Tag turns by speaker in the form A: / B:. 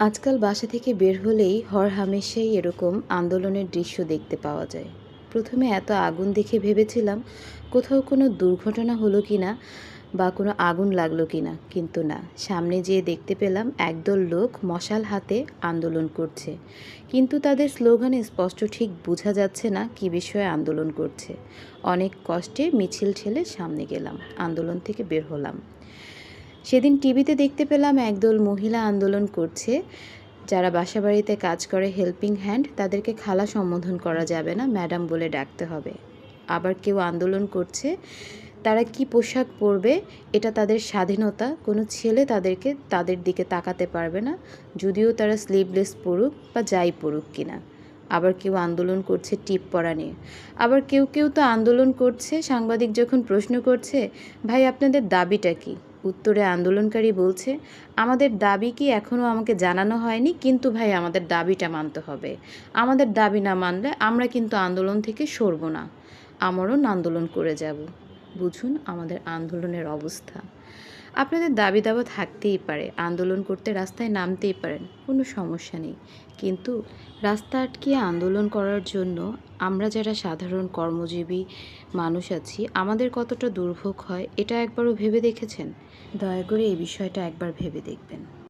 A: আজকাল বাসা থেকে বের হলেই হর হামেশাই এরকম আন্দোলনের দৃশ্য দেখতে পাওয়া যায়। প্রথমে এত আগুন দেখে ভেবেছিলাম কোথাও কোনো দুর্ঘটনা হলো কি না বা কোনো আগুন লাগল কি না, কিন্তু না। সামনে যেয়ে দেখতে পেলাম একদল লোক মশাল হাতে আন্দোলন করছে। কিন্তু তাদের স্লোগানে স্পষ্ট ঠিক বোঝা যাচ্ছে না কী বিষয়ে আন্দোলন করছে। অনেক কষ্টে মিছিল ঠেলে সামনে গেলাম, আন্দোলন থেকে বের হলাম। সেদিন টিভিতে দেখতে পেলাম একদল মহিলা আন্দোলন করছে। যারা বাসাবাড়িতে কাজ করে হেল্পিং হ্যান্ড তাদেরকে খালা সম্বোধন করা যাবে না ম্যাডাম বলে ডাকতে হবে। আবার কেউ আন্দোলন করছে, তারা কি পোশাক পরবে, এটা তাদের স্বাধীনতা, কোনো ছেলে তাদেরকে তাদের দিকে তাকাতে পারবে না, যদিও তারা স্লিভলেস পরুক বা যাই পরুক কিনা। আবার কেউ আন্দোলন করছে টিপ পরা নিয়ে। আবার কেউ কেউ তো আন্দোলন করছে, সাংবাদিক যখন প্রশ্ন করছে, ভাই, আপনাদের দাবিটা কি? উত্তরে আন্দোলনকারী বলছে, আমাদের দাবি কি এখনও আমাকে জানানো হয়নি? কিন্তু ভাই, আমাদের দাবিটা মানতে হবে। আমাদের দাবি না মানলে আমরা কিন্তু আন্দোলন থেকে সরব না। আমরণ আন্দোলন করে যাব। বুঝুন আমাদের আন্দোলনের অবস্থা। আপনাদের দাবি দাবা থাকতেই পারে, আন্দোলন করতে রাস্তায় নামতেই পারেন, কোনো সমস্যা নেই। কিন্তু রাস্তা আটকিয়ে আন্দোলন করার জন্য আমরা যারা সাধারণ কর্মজীবী মানুষ আছি, আমাদের কতটা দুর্ভোগ হয়, এটা একবারও ভেবে দেখেছেন? দয়া করে এই বিষয়টা একবার ভেবে দেখবেন।